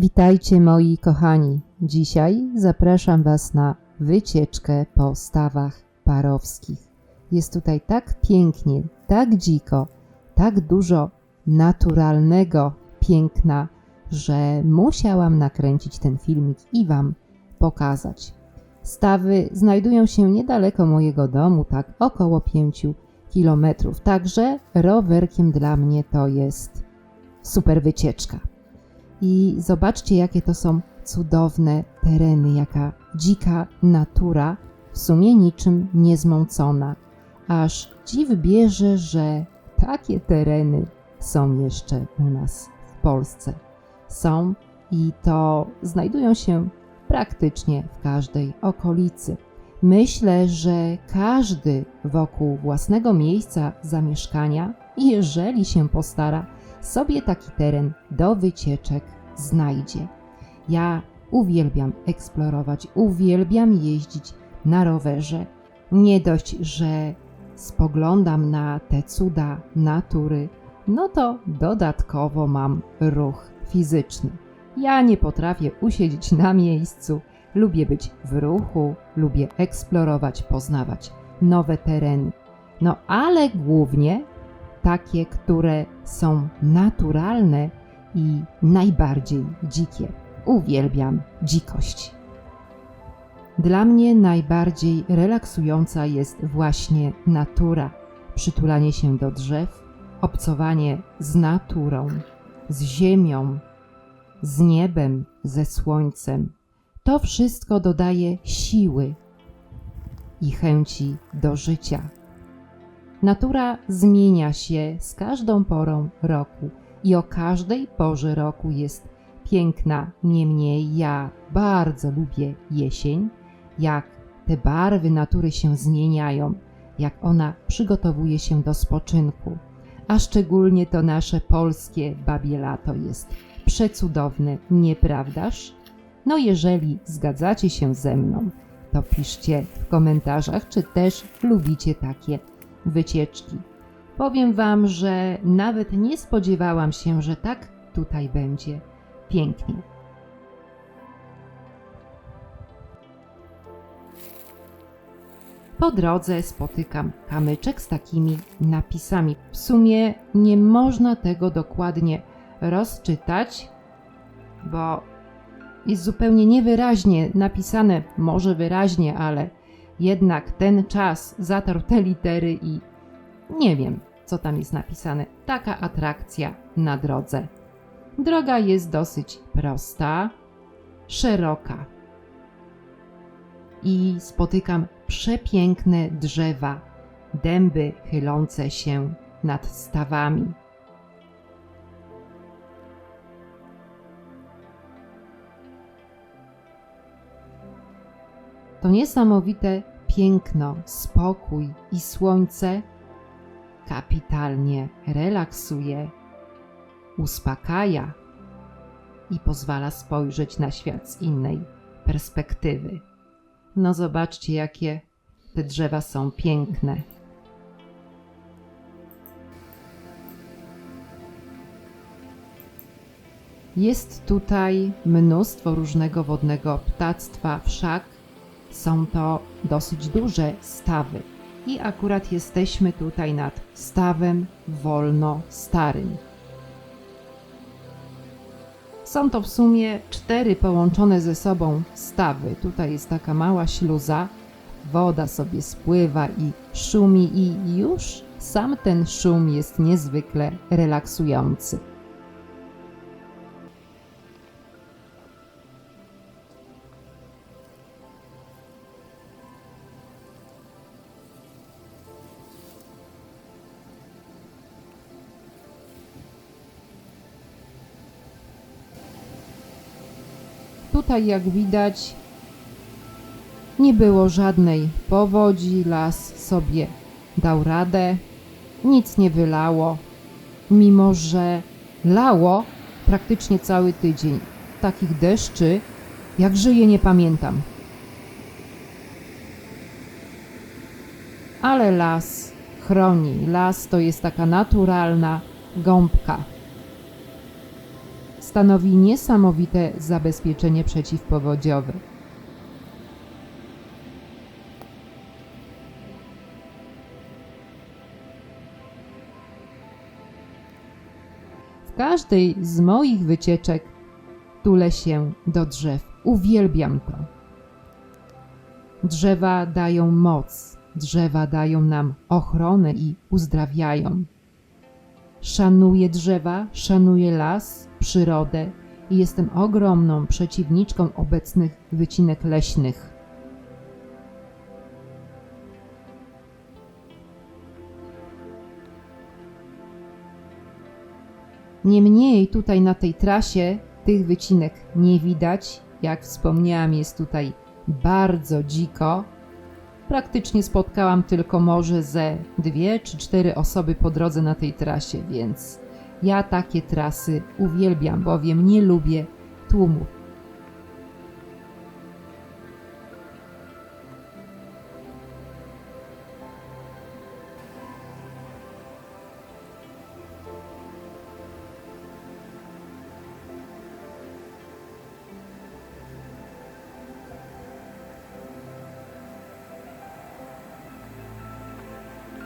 Witajcie moi kochani. Dzisiaj zapraszam Was na wycieczkę po stawach parowskich. Jest tutaj tak pięknie, tak dziko, tak dużo naturalnego piękna, że musiałam nakręcić ten filmik i Wam pokazać. Stawy znajdują się niedaleko mojego domu, tak około 5 kilometrów. Także rowerkiem dla mnie to jest super wycieczka. I zobaczcie, jakie to są cudowne tereny, jaka dzika natura, w sumie niczym niezmącona. Aż dziw bierze, że takie tereny są jeszcze u nas w Polsce. Są i to znajdują się praktycznie w każdej okolicy. Myślę, że każdy wokół własnego miejsca zamieszkania, jeżeli się postara, sobie taki teren do wycieczek znajdzie. Ja uwielbiam eksplorować, uwielbiam jeździć na rowerze. Nie dość, że spoglądam na te cuda natury, no to dodatkowo mam ruch fizyczny. Ja nie potrafię usiedzieć na miejscu, lubię być w ruchu, lubię eksplorować, poznawać nowe tereny. No ale głównie takie, które są naturalne i najbardziej dzikie. Uwielbiam dzikość. Dla mnie najbardziej relaksująca jest właśnie natura, przytulanie się do drzew, obcowanie z naturą, z ziemią, z niebem, ze słońcem. To wszystko dodaje siły i chęci do życia. Natura zmienia się z każdą porą roku i o każdej porze roku jest piękna. Niemniej ja bardzo lubię jesień, jak te barwy natury się zmieniają, jak ona przygotowuje się do spoczynku. A szczególnie to nasze polskie babie lato jest przecudowne, nieprawdaż? No jeżeli zgadzacie się ze mną, to piszcie w komentarzach, czy też lubicie takie wycieczki. Powiem Wam, że nawet nie spodziewałam się, że tak tutaj będzie pięknie. Po drodze spotykam kamyczek z takimi napisami. W sumie nie można tego dokładnie rozczytać, bo jest zupełnie niewyraźnie napisane, może wyraźnie, ale jednak ten czas zatarł te litery i nie wiem, co tam jest napisane. Taka atrakcja na drodze. Droga jest dosyć prosta, szeroka. I spotykam przepiękne drzewa, dęby chylące się nad stawami. To niesamowite piękno, spokój i słońce kapitalnie relaksuje, uspokaja i pozwala spojrzeć na świat z innej perspektywy. No zobaczcie, jakie te drzewa są piękne. Jest tutaj mnóstwo różnego wodnego ptactwa, wszak są to dosyć duże stawy. I akurat jesteśmy tutaj nad stawem wolno starym. Są to w sumie cztery połączone ze sobą stawy. Tutaj jest taka mała śluza, woda sobie spływa i szumi, i już sam ten szum jest niezwykle relaksujący. Tutaj, jak widać, nie było żadnej powodzi, las sobie dał radę, nic nie wylało, mimo że lało praktycznie cały tydzień. Takich deszczy, jak żyję, nie pamiętam. Ale las chroni. Las to jest taka naturalna gąbka stanowi niesamowite zabezpieczenie przeciwpowodziowe. W każdej z moich wycieczek tulę się do drzew. Uwielbiam to. Drzewa dają moc, drzewa dają nam ochronę i uzdrawiają. Szanuję drzewa, szanuję las, przyrodę i jestem ogromną przeciwniczką obecnych wycinek leśnych. Niemniej tutaj na tej trasie tych wycinek nie widać. Jak wspomniałam, jest tutaj bardzo dziko. Praktycznie spotkałam tylko może ze dwie czy cztery osoby po drodze na tej trasie, więc ja takie trasy uwielbiam, bowiem nie lubię tłumów.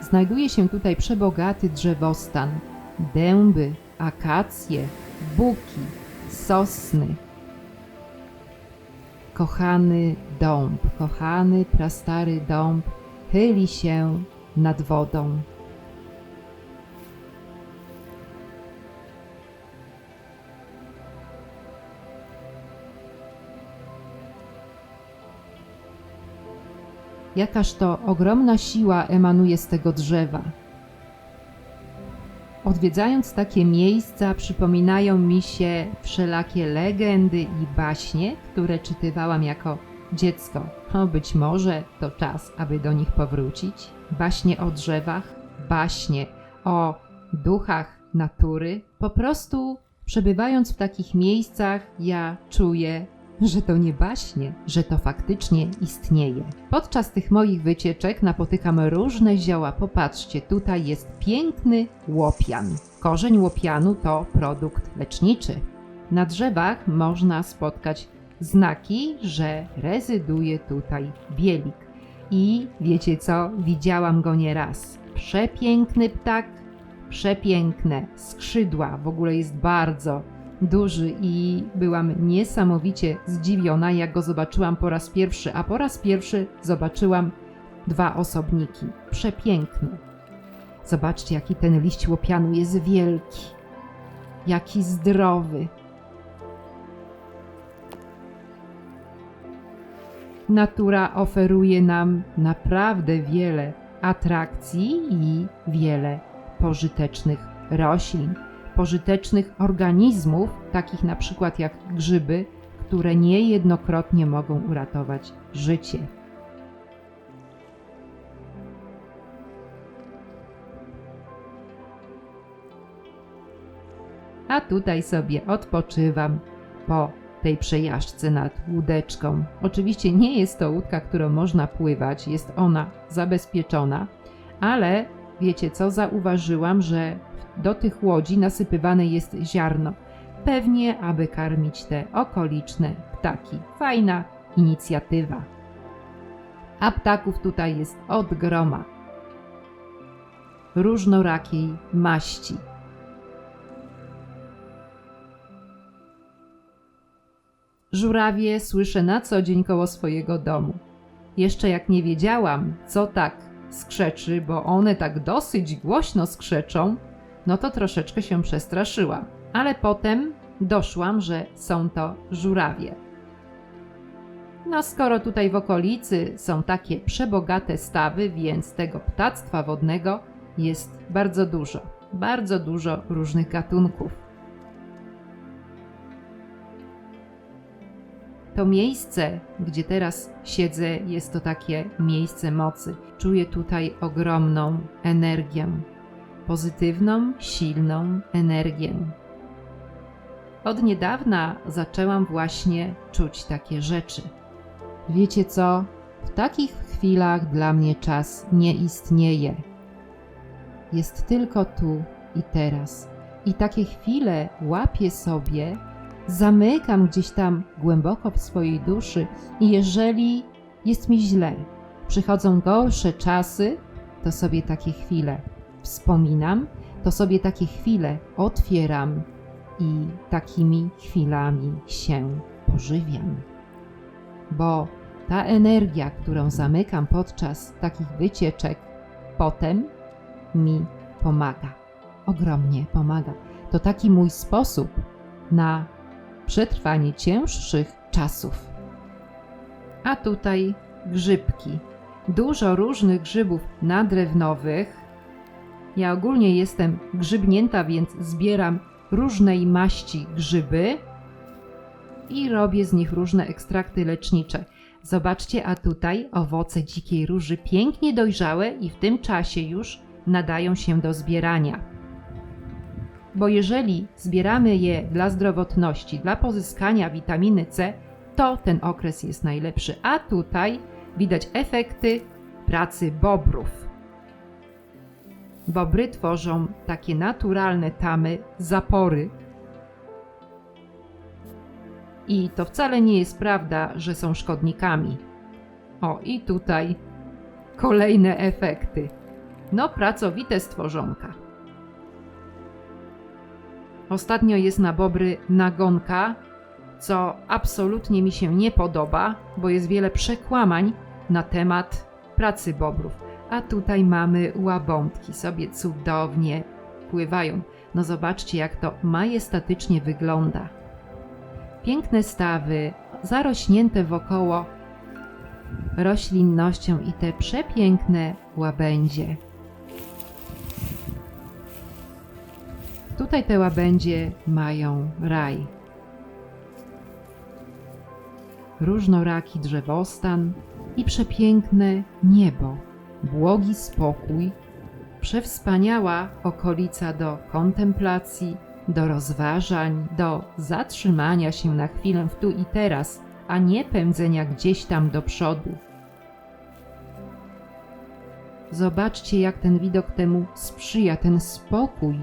Znajduje się tutaj przebogaty drzewostan, dęby, akacje, buki, sosny. Kochany dąb, kochany prastary dąb chyli się nad wodą. Jakaż to ogromna siła emanuje z tego drzewa. Odwiedzając takie miejsca, przypominają mi się wszelakie legendy i baśnie, które czytywałam jako dziecko. O, być może to czas, aby do nich powrócić. Baśnie o drzewach, baśnie o duchach natury. Po prostu przebywając w takich miejscach, ja czuję że to nie baśnie, że to faktycznie istnieje. Podczas tych moich wycieczek napotykam różne zioła. Popatrzcie, tutaj jest piękny łopian. Korzeń łopianu to produkt leczniczy. Na drzewach można spotkać znaki, że rezyduje tutaj bielik. I wiecie co? Widziałam go nieraz. Przepiękny ptak, przepiękne skrzydła, w ogóle jest bardzo duży i byłam niesamowicie zdziwiona, jak go zobaczyłam po raz pierwszy, a po raz pierwszy zobaczyłam dwa osobniki. Przepiękny. Zobaczcie, jaki ten liść łopianu jest wielki, jaki zdrowy. Natura oferuje nam naprawdę wiele atrakcji i wiele pożytecznych roślin pożytecznych organizmów, takich na przykład jak grzyby, które niejednokrotnie mogą uratować życie. A tutaj sobie odpoczywam po tej przejażdżce nad łódeczką. Oczywiście nie jest to łódka, którą można pływać, jest ona zabezpieczona, ale wiecie co, zauważyłam, że do tych łodzi nasypywane jest ziarno, pewnie aby karmić te okoliczne ptaki. Fajna inicjatywa. A ptaków tutaj jest od groma. Różnorakiej maści. Żurawie słyszę na co dzień koło swojego domu. Jeszcze jak nie wiedziałam, co tak skrzeczy, bo one tak dosyć głośno skrzeczą, no to troszeczkę się przestraszyłam. Ale potem doszłam, że są to żurawie. No, skoro tutaj w okolicy są takie przebogate stawy, więc tego ptactwa wodnego jest bardzo dużo. Bardzo dużo różnych gatunków. To miejsce, gdzie teraz siedzę, jest to takie miejsce mocy. Czuję tutaj ogromną energię, pozytywną, silną energię. Od niedawna zaczęłam właśnie czuć takie rzeczy. Wiecie co? W takich chwilach dla mnie czas nie istnieje. Jest tylko tu i teraz. I takie chwile łapię sobie zamykam gdzieś tam głęboko w swojej duszy i jeżeli jest mi źle, przychodzą gorsze czasy, to sobie takie chwile wspominam, to sobie takie chwile otwieram i takimi chwilami się pożywiam. Bo ta energia, którą zamykam podczas takich wycieczek, potem mi pomaga. Ogromnie pomaga. To taki mój sposób na przetrwanie cięższych czasów. A tutaj grzybki. Dużo różnych grzybów nadrewnowych. Ja ogólnie jestem grzybnięta, więc zbieram różnej maści grzyby i robię z nich różne ekstrakty lecznicze. Zobaczcie, a tutaj owoce dzikiej róży pięknie dojrzałe i w tym czasie już nadają się do zbierania. Bo jeżeli zbieramy je dla zdrowotności, dla pozyskania witaminy C, to ten okres jest najlepszy. A tutaj widać efekty pracy bobrów. Bobry tworzą takie naturalne tamy, zapory. I to wcale nie jest prawda, że są szkodnikami. O, i tutaj kolejne efekty. No, pracowite stworzonka. Ostatnio jest na bobry nagonka, co absolutnie mi się nie podoba, bo jest wiele przekłamań na temat pracy bobrów. A tutaj mamy łabądki, sobie cudownie pływają. No zobaczcie, jak to majestatycznie wygląda. Piękne stawy, zarośnięte wokoło roślinnością i te przepiękne łabędzie. Tutaj te łabędzie mają raj. Różnoraki drzewostan i przepiękne niebo, błogi spokój, przewspaniała okolica do kontemplacji, do rozważań, do zatrzymania się na chwilę w tu i teraz, a nie pędzenia gdzieś tam do przodu. Zobaczcie, jak ten widok temu sprzyja, ten spokój,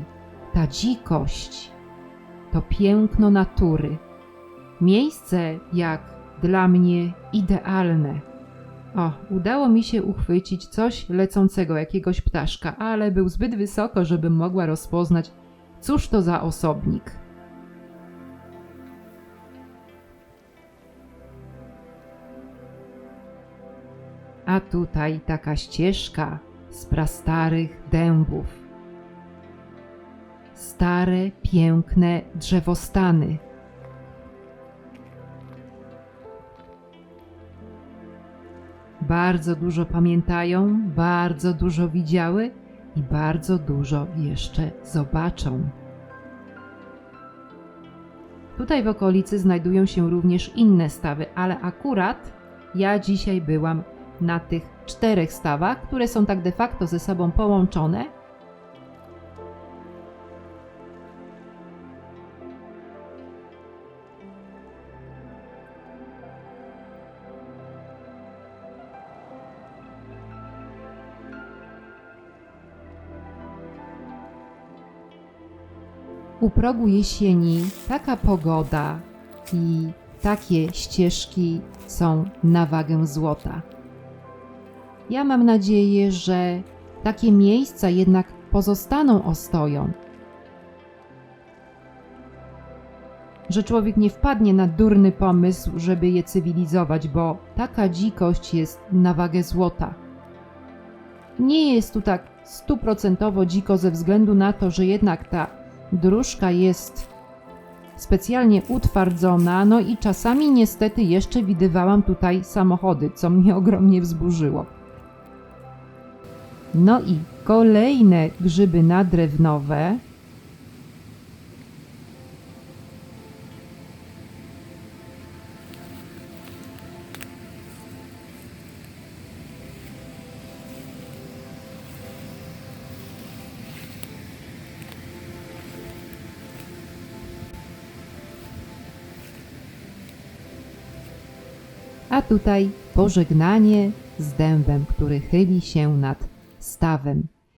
ta dzikość, to piękno natury. Miejsce jak dla mnie idealne. O, udało mi się uchwycić coś lecącego, jakiegoś ptaszka, ale był zbyt wysoko, żebym mogła rozpoznać, cóż to za osobnik. A tutaj taka ścieżka z prastarych dębów. Stare, piękne drzewostany. Bardzo dużo pamiętają, bardzo dużo widziały i bardzo dużo jeszcze zobaczą. Tutaj w okolicy znajdują się również inne stawy, ale akurat ja dzisiaj byłam na tych czterech stawach, które są tak de facto ze sobą połączone. U progu jesieni taka pogoda i takie ścieżki są na wagę złota. Ja mam nadzieję, że takie miejsca jednak pozostaną ostoją. Że człowiek nie wpadnie na durny pomysł, żeby je cywilizować, bo taka dzikość jest na wagę złota. Nie jest tu tak stuprocentowo dziko ze względu na to, że jednak ta dróżka jest specjalnie utwardzona, no i czasami niestety jeszcze widywałam tutaj samochody, co mnie ogromnie wzburzyło. No i kolejne grzyby nadrewnowe. Tutaj pożegnanie z dębem, który chyli się nad stawem.